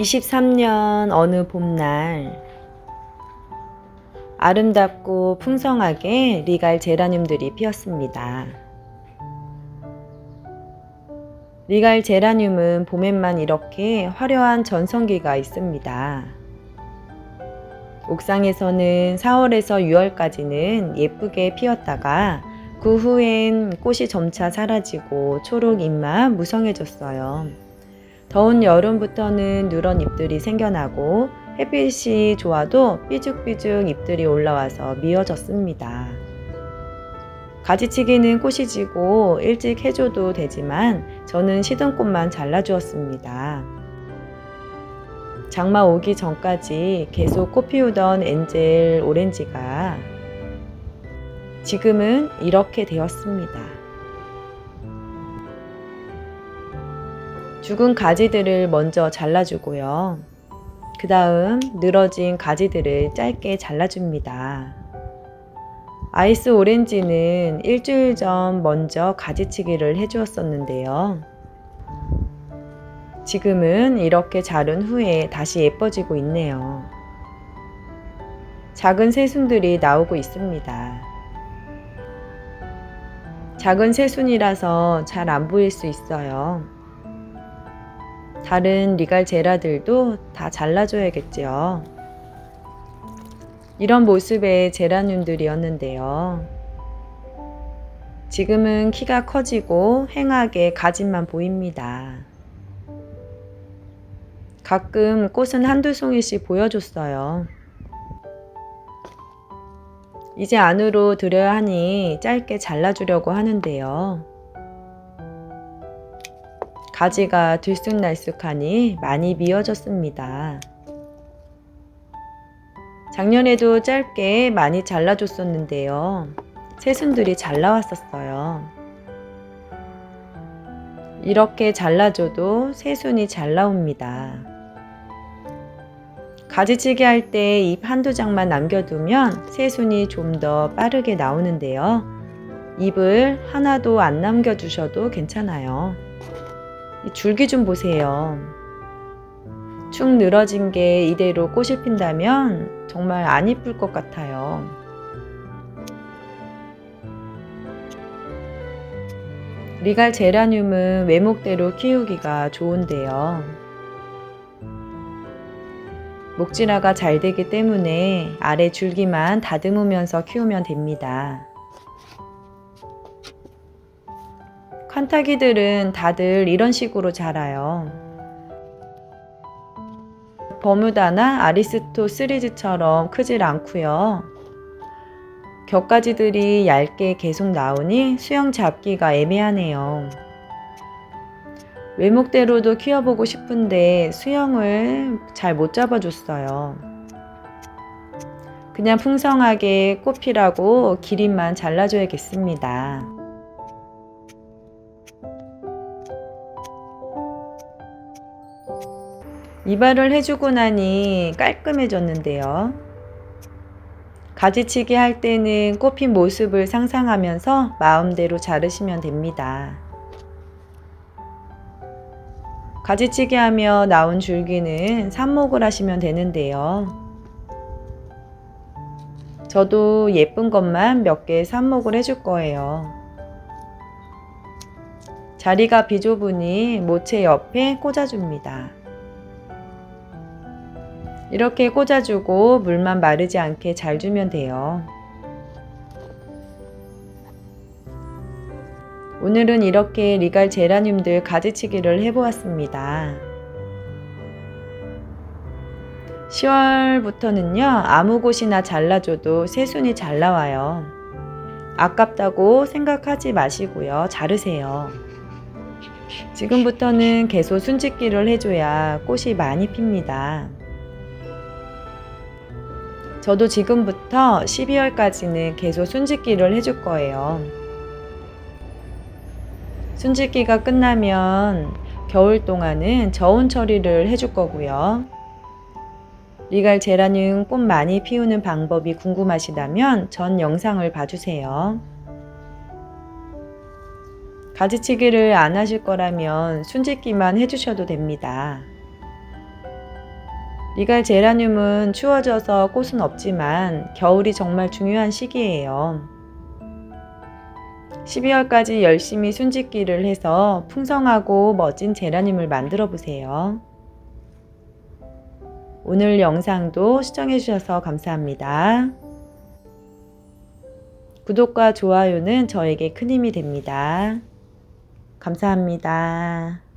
23년 어느 봄날 아름답고 풍성하게 리갈 제라늄들이 피었습니다. 리갈 제라늄은 봄에만 이렇게 화려한 전성기가 있습니다. 옥상에서는 4월에서 6월까지는 예쁘게 피었다가 그 후엔 꽃이 점차 사라지고 초록 잎만 무성해졌어요. 더운 여름부터는 누런 잎들이 생겨나고 햇빛이 좋아도 삐죽삐죽 잎들이 올라와서 미어졌습니다. 가지치기는 꽃이 지고 일찍 해줘도 되지만 저는 시든 꽃만 잘라주었습니다. 장마 오기 전까지 계속 꽃 피우던 엔젤 오렌지가 지금은 이렇게 되었습니다. 죽은 가지들을 먼저 잘라주고요. 그 다음 늘어진 가지들을 짧게 잘라줍니다. 아이스 오렌지는 일주일 전 먼저 가지치기를 해주었었는데요. 지금은 이렇게 자른 후에 다시 예뻐지고 있네요. 작은 새순들이 나오고 있습니다. 작은 새순이라서 잘 안 보일 수 있어요. 다른 리갈 제라들도 다 잘라줘야겠지요. 이런 모습의 제라늄들이었는데요. 지금은 키가 커지고 행하게 가진만 보입니다. 가끔 꽃은 한두 송이씩 보여줬어요. 이제 안으로 들여야 하니 짧게 잘라주려고 하는데요. 가지가 들쑥날쑥하니 많이 미어졌습니다. 작년에도 짧게 많이 잘라줬었는데요. 새순들이 잘 나왔었어요. 이렇게 잘라줘도 새순이 잘 나옵니다. 가지치기 할 때 잎 한두 장만 남겨두면 새순이 좀 더 빠르게 나오는데요. 잎을 하나도 안 남겨주셔도 괜찮아요. 이 줄기 좀 보세요. 축 늘어진 게 이대로 꽃이 핀다면 정말 안 이쁠 것 같아요. 리갈 제라늄은 외목대로 키우기가 좋은데요. 목진화가 잘 되기 때문에 아래 줄기만 다듬으면서 키우면 됩니다. 칸타기들은 다들 이런 식으로 자라요. 버무다나 아리스토 시리즈처럼 크질 않고요. 격가지들이 얇게 계속 나오니 수영 잡기가 애매하네요. 외목대로도 키워보고 싶은데 수영을 잘 못 잡아줬어요. 그냥 풍성하게 꽃피라고 기린만 잘라줘야겠습니다. 이발을 해주고 나니 깔끔해졌는데요. 가지치기 할 때는 꽃핀 모습을 상상하면서 마음대로 자르시면 됩니다. 가지치기 하며 나온 줄기는 삽목을 하시면 되는데요. 저도 예쁜 것만 몇 개 삽목을 해줄 거예요. 자리가 비좁으니 모체 옆에 꽂아줍니다. 이렇게 꽂아주고 물만 마르지 않게 잘 주면 돼요. 오늘은 이렇게 리갈 제라늄들 가지치기를 해보았습니다. 10월부터는요, 아무 곳이나 잘라줘도 새순이 잘 나와요. 아깝다고 생각하지 마시고요, 자르세요. 지금부터는 계속 순짓기를 해줘야 꽃이 많이 핍니다. 저도 지금부터 12월까지는 계속 순짓기를 해줄 거예요. 순짓기가 끝나면 겨울 동안은 저온 처리를 해줄 거고요. 리갈 제라늄 꽃 많이 피우는 방법이 궁금하시다면 전 영상을 봐주세요. 가지치기를 안 하실 거라면 순짓기만 해주셔도 됩니다. 리갈 제라늄은 추워져서 꽃은 없지만 겨울이 정말 중요한 시기예요. 12월까지 열심히 순짓기를 해서 풍성하고 멋진 제라늄을 만들어 보세요. 오늘 영상도 시청해주셔서 감사합니다. 구독과 좋아요는 저에게 큰 힘이 됩니다. 감사합니다.